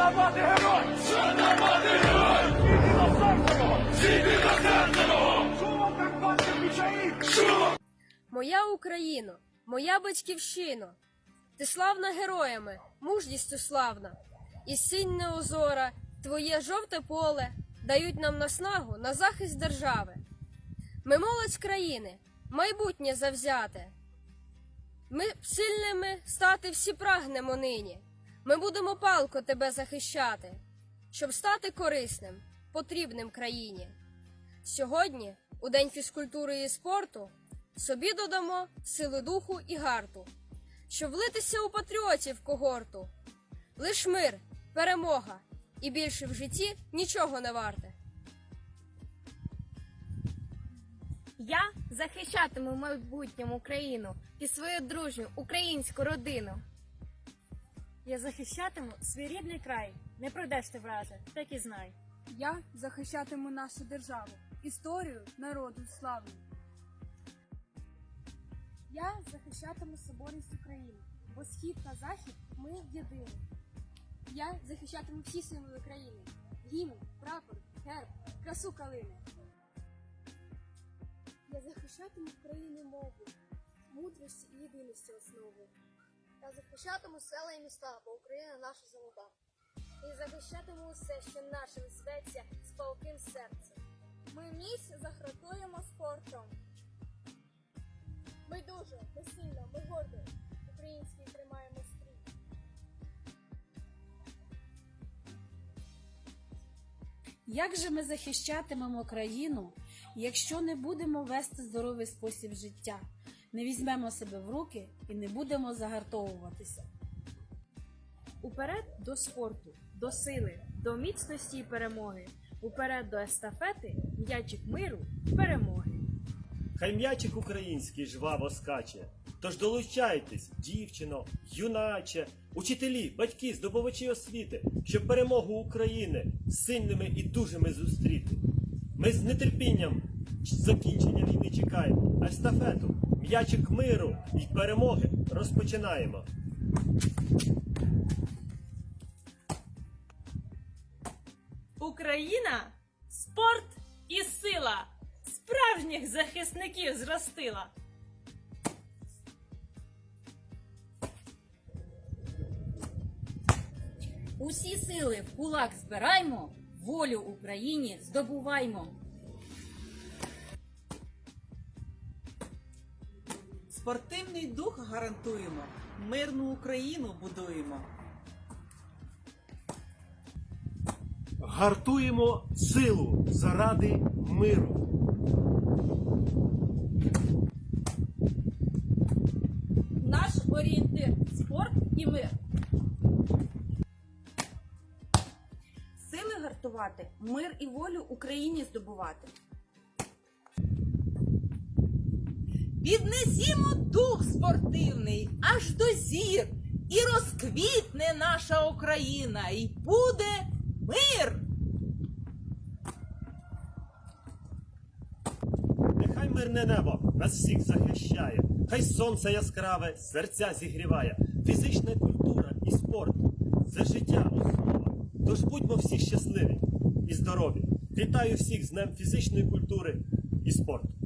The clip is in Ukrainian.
нам мати герой! Нам мати герой! Зійди до серця мого! Шумом Карпатських печаїв! Шумом! Моя Україно, моя батьківщино, ти славна героями, мужністю славна, і синь озора, твоє жовте поле дають нам наснагу на захист держави. Ми молодь країни, майбутнє завзяте. Ми сильними стати всі прагнемо нині. Ми будемо палко тебе захищати, щоб стати корисним, потрібним країні. Сьогодні, у День фізкультури і спорту, собі додамо сили духу і гарту, щоб влитися у патріотів когорту. Лиш мир, перемога, і більше в житті нічого не варте. Я захищатиму майбутньому Україну і свою дружню українську родину. Я захищатиму свій рідний край. Не пройдеш ти враже, так і знай. Я захищатиму нашу державу, історію народу славну. Я захищатиму соборність України, бо схід та захід ми єдині. Я захищатиму всі символи країни: гімн, прапор, герб, красу калини. Я захищатиму країни мову, мудрості і єдиності основи. Я захищатиму села і міста, бо Україна наша золота. І захищатиму усе, що нашим зветься з палким серцем. Ми місць захратуємо спортом. Ми дуже, ми сильно, ми гордо. Український тримаємо стрій. Як же ми захищатимемо країну, якщо не будемо вести здоровий спосіб життя, не візьмемо себе в руки і не будемо загартовуватися? Уперед до спорту, до сили, до міцності і перемоги. Уперед до естафети, м'ячик миру, перемоги. Хай м'ячик український жваво скаче. Тож долучайтесь, дівчино, юначе, учителі, батьки, здобувачі освіти, щоб перемогу України сильними і дужими зустріти. Ми з нетерпінням закінчення війни чекаємо, естафету, м'ячик миру і перемоги розпочинаємо. Україна спорт і сила справжніх захисників зростила. Усі сили в кулак збираймо, волю Україні здобуваймо. Спортивний дух гарантуємо, мирну Україну будуємо. Гартуємо силу заради миру. Наш орієнтир спорт і мир. Сили гартувати, мир і волю Україні здобувати. Піднесімо дух спортивний аж до зір, і розквітне наша Україна, і буде мир. Нехай мирне небо нас всіх захищає, хай сонце яскраве серця зігріває, фізична культура і спорт це життя основа. Тож будьмо всі щасливі і здорові. Вітаю всіх з Днем фізичної культури і спорту.